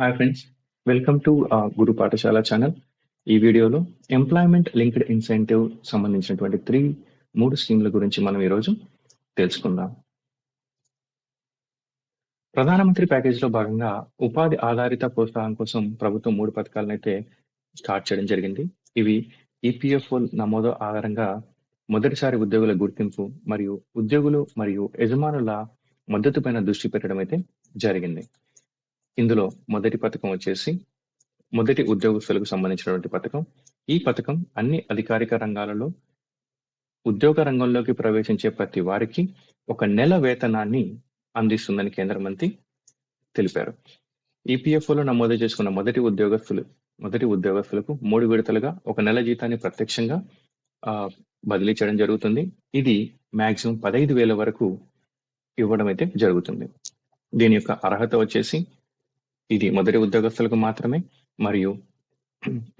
Hi friends welcome to Guru Pathshala channel ఈ వీడియోలో employment linked incentive సంబంధించినటువంటి three మూడు స్కీమ్ల గురించి మనం ఈరోజు తెలుసుకుందాం. ప్రధానమంత్రి ప్యాకేజీలో భాగంగా ఉపాధి ఆధారిత ప్రోత్సాహం కోసం ప్రభుత్వం మూడు పథకాలను అయితే స్టార్ట్ చేయడం జరిగింది. ఇవి ఈపీఎఫ్ఓ నమోదు ఆధారంగా మొదటిసారి ఉద్యోగుల గుర్తింపు మరియు ఉద్యోగులు మరియు యజమానుల మద్దతు పైన దృష్టి పెట్టడం అయితే జరిగింది. ఇందులో మొదటి పథకం వచ్చేసి మొదటి ఉద్యోగస్తులకు సంబంధించినటువంటి పథకం. ఈ పథకం అన్ని అధికారిక రంగాలలో ఉద్యోగ రంగంలోకి ప్రవేశించే ప్రతి వారికి ఒక నెల వేతనాన్ని అందిస్తుందని కేంద్ర మంత్రి తెలిపారు. ఈపీఎఫ్ఓలో నమోదు చేసుకున్న మొదటి ఉద్యోగస్తులు మొదటి ఉద్యోగస్తులకు మూడు విడతలుగా ఒక నెల జీతాన్ని ప్రత్యక్షంగా బదిలీ చేయడం జరుగుతుంది. ఇది మాక్సిమం పదహైదు వేల వరకు ఇవ్వడం అయితే జరుగుతుంది. దీని యొక్క అర్హత వచ్చేసి ఇది మొదటి ఉద్యోగస్తులకు మాత్రమే. మరియు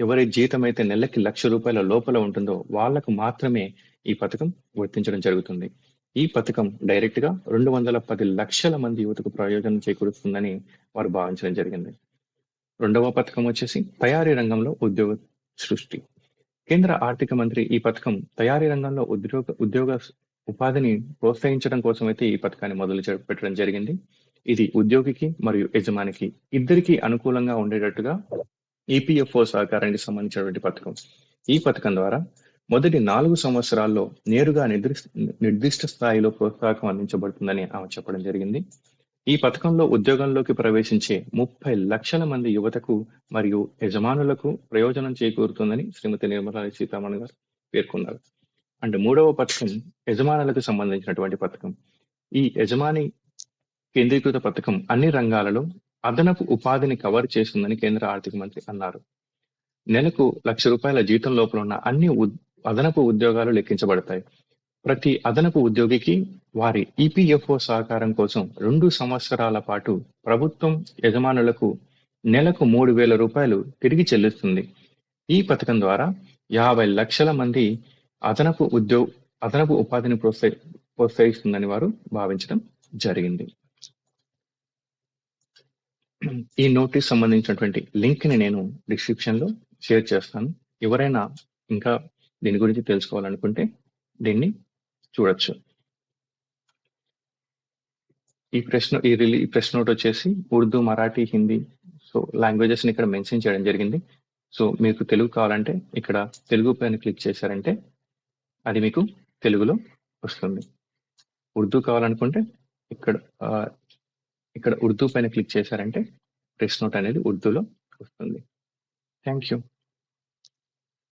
ఎవరి జీతం అయితే నెలకి లక్ష రూపాయల లోపల ఉంటుందో వాళ్ళకు మాత్రమే ఈ పథకం వర్తించడం జరుగుతుంది. ఈ పథకం డైరెక్ట్గా రెండు వందల పది లక్షల మంది యువతకు ప్రయోజనం చేకూరుస్తుందని వారు భావించడం జరిగింది. రెండవ పథకం వచ్చేసి తయారీ రంగంలో ఉద్యోగ సృష్టి. కేంద్ర ఆర్థిక మంత్రి ఈ పథకం తయారీ రంగంలో ఉద్యోగ ఉద్యోగ ఉపాధిని ప్రోత్సహించడం కోసం అయితే ఈ పథకాన్ని మొదలు చే- పెట్టడం జరిగింది. ఇది ఉద్యోగికి మరియు యజమానికి ఇద్దరికి అనుకూలంగా ఉండేటట్టుగా ఈపీఎఫ్ఓ సహకారానికి సంబంధించినటువంటి పథకం. ఈ పథకం ద్వారా మొదటి నాలుగు సంవత్సరాల్లో నేరుగా నిర్దిష్ట నిర్దిష్ట స్థాయిలో ప్రోత్సాహం అందించబడుతుందని ఆమె చెప్పడం జరిగింది. ఈ పథకంలో ఉద్యోగంలోకి ప్రవేశించే ముప్పై లక్షల మంది యువతకు మరియు యజమానులకు ప్రయోజనం చేకూరుతుందని శ్రీమతి నిర్మలా సీతారామన్ గారు పేర్కొన్నారు. అండ్ మూడవ పథకం యజమానులకు సంబంధించినటువంటి పథకం. ఈ యజమాని కేంద్రీకృత పథకం అన్ని రంగాలలో అదనపు ఉపాధిని కవర్ చేస్తుందని కేంద్ర ఆర్థిక మంత్రి అన్నారు. నెలకు లక్ష రూపాయల జీతం లోపల ఉన్న అన్ని అదనపు ఉద్యోగాలు లెక్కించబడతాయి. ప్రతి అదనపు ఉద్యోగికి వారి ఈపీఎఫ్ఓ సహకారం కోసం రెండు సంవత్సరాల పాటు ప్రభుత్వం యజమానులకు నెలకు మూడు వేల రూపాయలు తిరిగి చెల్లిస్తుంది. ఈ పథకం ద్వారా యాభై లక్షల మంది అదనపు ఉద్యోగ అదనపు ఉపాధిని ప్రోత్సహి ప్రోత్సహిస్తుందని వారు భావించడం జరిగింది. ఈ నోటీస్ సంబంధించినటువంటి లింక్ని నేను డిస్క్రిప్షన్లో షేర్ చేస్తాను. ఎవరైనా ఇంకా దీని గురించి తెలుసుకోవాలనుకుంటే దీన్ని చూడొచ్చు. ఈ ప్రశ్న ఈ రిలీ ఈ ప్రెస్ నోట్ వచ్చేసి ఉర్దూ మరాఠీ హిందీ సో లాంగ్వేజెస్ని ఇక్కడ మెన్షన్ చేయడం జరిగింది. సో మీకు తెలుగు కావాలంటే ఇక్కడ తెలుగు పైన క్లిక్ చేశారంటే అది మీకు తెలుగులో వస్తుంది. ఉర్దూ కావాలనుకుంటే ఇక్కడ ఇక్కడ ఉర్దూ పైన క్లిక్ చేశారంటే టెక్స్ట్ నోట్ అనేది ఉర్దూలో వస్తుంది. Thank you